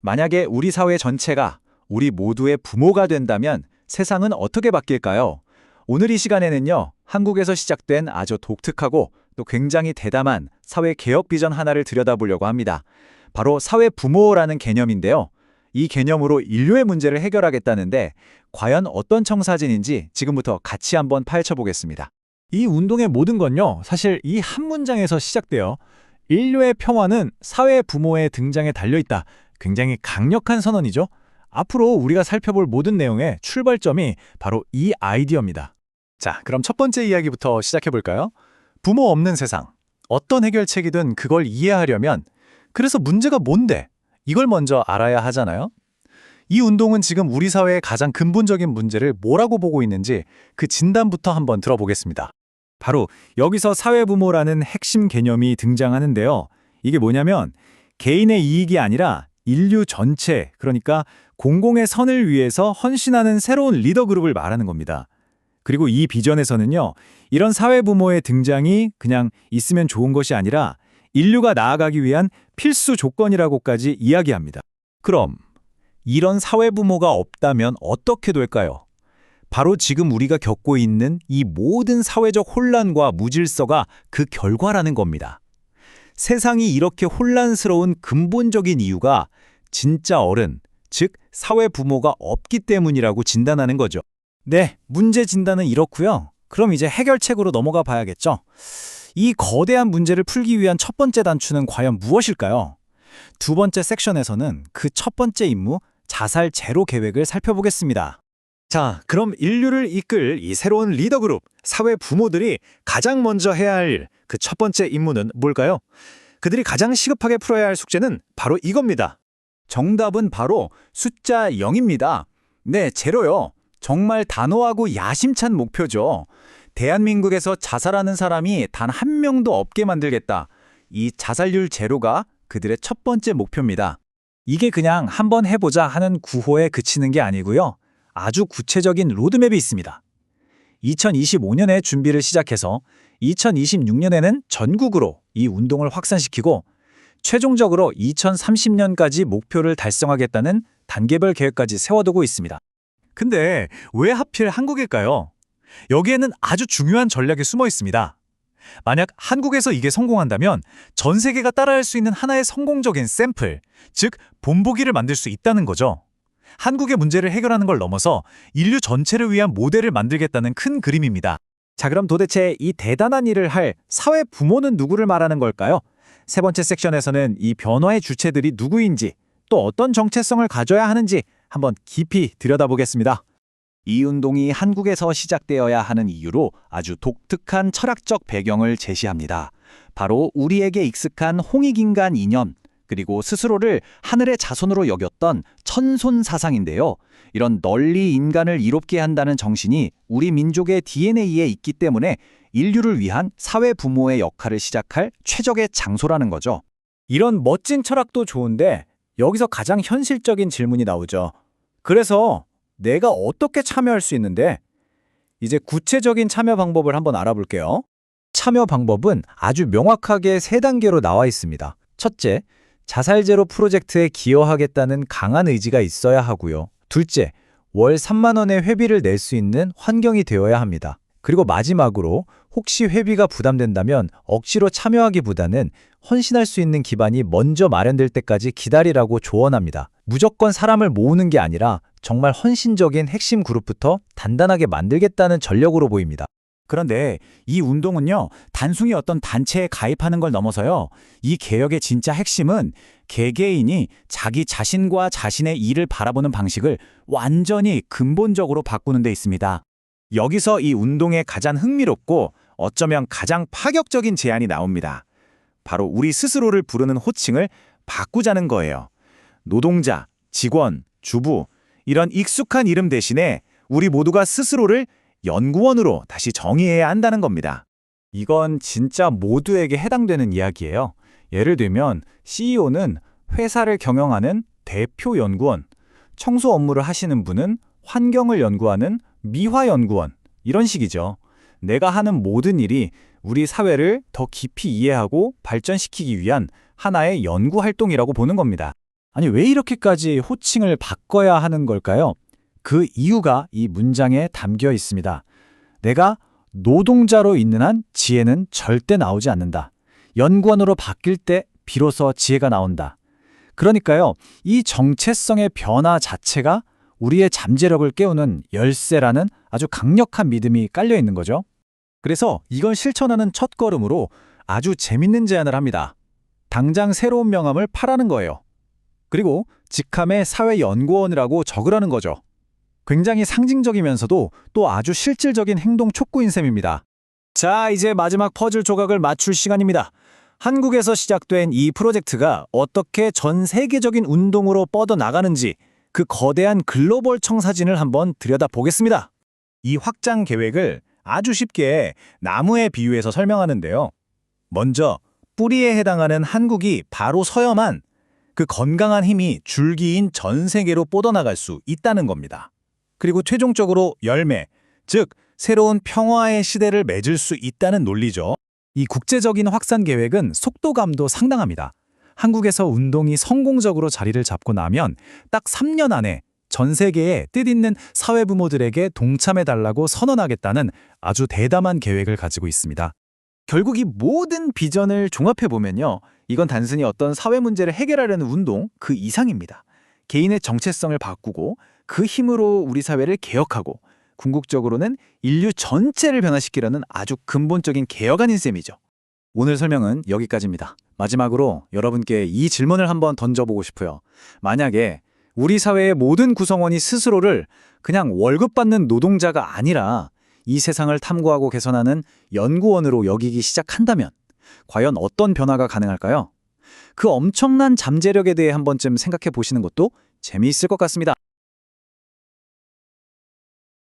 만약에 우리 사회 전체가 우리 모두의 부모가 된다면 세상은 어떻게 바뀔까요? 오늘 이 시간에는요, 한국에서 시작된 아주 독특하고 또 굉장히 대담한 사회 개혁 비전 하나를 들여다보려고 합니다. 바로 사회 부모라는 개념인데요. 이 개념으로 인류의 문제를 해결하겠다는데 과연 어떤 청사진인지 지금부터 같이 한번 파헤쳐 보겠습니다. 이 운동의 모든 건요, 사실 이 한 문장에서 시작돼요. 인류의 평화는 사회 부모의 등장에 달려있다. 굉장히 강력한 선언이죠. 앞으로 우리가 살펴볼 모든 내용의 출발점이 바로 이 아이디어입니다. 자, 그럼 첫 번째 이야기부터 시작해 볼까요? 부모 없는 세상. 어떤 해결책이든 그걸 이해하려면 그래서 문제가 뭔데? 이걸 먼저 알아야 하잖아요. 이 운동은 지금 우리 사회의 가장 근본적인 문제를 뭐라고 보고 있는지 그 진단부터 한번 들어보겠습니다. 바로 여기서 사회부모라는 핵심 개념이 등장하는데요. 이게 뭐냐면 개인의 이익이 아니라 인류 전체, 그러니까 공공의 선을 위해서 헌신하는 새로운 리더 그룹을 말하는 겁니다. 그리고 이 비전에서는요, 이런 사회 부모의 등장이 그냥 있으면 좋은 것이 아니라 인류가 나아가기 위한 필수 조건이라고까지 이야기합니다. 그럼 이런 사회 부모가 없다면 어떻게 될까요? 바로 지금 우리가 겪고 있는 이 모든 사회적 혼란과 무질서가 그 결과라는 겁니다. 세상이 이렇게 혼란스러운 근본적인 이유가 진짜 어른, 즉 사회 부모가 없기 때문이라고 진단하는 거죠. 네, 문제 진단은 이렇고요. 그럼 이제 해결책으로 넘어가 봐야겠죠. 이 거대한 문제를 풀기 위한 첫 번째 단추는 과연 무엇일까요? 두 번째 섹션에서는 그 첫 번째 임무, 자살 제로 계획을 살펴보겠습니다. 자, 그럼 인류를 이끌 이 새로운 리더 그룹, 사회 부모들이 가장 먼저 해야 할 일, 그 첫 번째 임무는 뭘까요? 그들이 가장 시급하게 풀어야 할 숙제는 바로 이겁니다. 정답은 바로 숫자 0입니다. 네, 제로요. 정말 단호하고 야심찬 목표죠. 대한민국에서 자살하는 사람이 단 한 명도 없게 만들겠다. 이 자살률 제로가 그들의 첫 번째 목표입니다. 이게 그냥 한번 해보자 하는 구호에 그치는 게 아니고요. 아주 구체적인 로드맵이 있습니다. 2025년에 준비를 시작해서 2026년에는 전국으로 이 운동을 확산시키고 최종적으로 2030년까지 목표를 달성하겠다는 단계별 계획까지 세워두고 있습니다. 근데 왜 하필 한국일까요? 여기에는 아주 중요한 전략이 숨어 있습니다. 만약 한국에서 이게 성공한다면 전 세계가 따라할 수 있는 하나의 성공적인 샘플, 즉 본보기를 만들 수 있다는 거죠. 한국의 문제를 해결하는 걸 넘어서 인류 전체를 위한 모델을 만들겠다는 큰 그림입니다. 자, 그럼 도대체 이 대단한 일을 할 사회 부모는 누구를 말하는 걸까요? 세 번째 섹션에서는 이 변화의 주체들이 누구인지 또 어떤 정체성을 가져야 하는지 한번 깊이 들여다보겠습니다. 이 운동이 한국에서 시작되어야 하는 이유로 아주 독특한 철학적 배경을 제시합니다. 바로 우리에게 익숙한 홍익인간 이념, 그리고 스스로를 하늘의 자손으로 여겼던 천손 사상인데요. 이런 널리 인간을 이롭게 한다는 정신이 우리 민족의 DNA에 있기 때문에 인류를 위한 사회 부모의 역할을 시작할 최적의 장소라는 거죠. 이런 멋진 철학도 좋은데 여기서 가장 현실적인 질문이 나오죠. 그래서 내가 어떻게 참여할 수 있는데? 이제 구체적인 참여 방법을 한번 알아볼게요. 참여 방법은 아주 명확하게 세 단계로 나와 있습니다. 첫째, 자살제로 프로젝트에 기여하겠다는 강한 의지가 있어야 하고요. 둘째, 월 3만 원의 회비를 낼 수 있는 환경이 되어야 합니다. 그리고 마지막으로 혹시 회비가 부담된다면 억지로 참여하기보다는 헌신할 수 있는 기반이 먼저 마련될 때까지 기다리라고 조언합니다. 무조건 사람을 모으는 게 아니라 정말 헌신적인 핵심 그룹부터 단단하게 만들겠다는 전력으로 보입니다. 그런데 이 운동은요, 단순히 어떤 단체에 가입하는 걸 넘어서요, 이 개혁의 진짜 핵심은 개개인이 자기 자신과 자신의 일을 바라보는 방식을 완전히 근본적으로 바꾸는 데 있습니다. 여기서 이 운동의 가장 흥미롭고 어쩌면 가장 파격적인 제안이 나옵니다. 바로 우리 스스로를 부르는 호칭을 바꾸자는 거예요. 노동자, 직원, 주부, 이런 익숙한 이름 대신에 우리 모두가 스스로를 연구원으로 다시 정의해야 한다는 겁니다. 이건 진짜 모두에게 해당되는 이야기예요. 예를 들면 CEO는 회사를 경영하는 대표 연구원, 청소 업무를 하시는 분은 환경을 연구하는 미화 연구원, 이런 식이죠. 내가 하는 모든 일이 우리 사회를 더 깊이 이해하고 발전시키기 위한 하나의 연구 활동이라고 보는 겁니다. 아니, 왜 이렇게까지 호칭을 바꿔야 하는 걸까요? 그 이유가 이 문장에 담겨 있습니다. 내가 노동자로 있는 한 지혜는 절대 나오지 않는다. 연구원으로 바뀔 때 비로소 지혜가 나온다. 그러니까요, 이 정체성의 변화 자체가 우리의 잠재력을 깨우는 열쇠라는 아주 강력한 믿음이 깔려 있는 거죠. 그래서 이걸 실천하는 첫 걸음으로 아주 재밌는 제안을 합니다. 당장 새로운 명함을 파라는 거예요. 그리고 직함에 사회연구원이라고 적으라는 거죠. 굉장히 상징적이면서도 또 아주 실질적인 행동 촉구인 셈입니다. 자, 이제 마지막 퍼즐 조각을 맞출 시간입니다. 한국에서 시작된 이 프로젝트가 어떻게 전 세계적인 운동으로 뻗어나가는지 그 거대한 글로벌 청사진을 한번 들여다보겠습니다. 이 확장 계획을 아주 쉽게 나무에 비유해서 설명하는데요. 먼저 뿌리에 해당하는 한국이 바로 서야만 그 건강한 힘이 줄기인 전 세계로 뻗어나갈 수 있다는 겁니다. 그리고 최종적으로 열매, 즉 새로운 평화의 시대를 맺을 수 있다는 논리죠. 이 국제적인 확산 계획은 속도감도 상당합니다. 한국에서 운동이 성공적으로 자리를 잡고 나면 딱 3년 안에 전 세계에 뜻있는 사회부모들에게 동참해달라고 선언하겠다는 아주 대담한 계획을 가지고 있습니다. 결국 이 모든 비전을 종합해보면요. 이건 단순히 어떤 사회 문제를 해결하려는 운동 그 이상입니다. 개인의 정체성을 바꾸고 그 힘으로 우리 사회를 개혁하고 궁극적으로는 인류 전체를 변화시키려는 아주 근본적인 개혁안인 셈이죠. 오늘 설명은 여기까지입니다. 마지막으로 여러분께 이 질문을 한번 던져보고 싶어요. 만약에 우리 사회의 모든 구성원이 스스로를 그냥 월급 받는 노동자가 아니라 이 세상을 탐구하고 개선하는 연구원으로 여기기 시작한다면 과연 어떤 변화가 가능할까요? 그 엄청난 잠재력에 대해 한 번쯤 생각해 보시는 것도 재미있을 것 같습니다.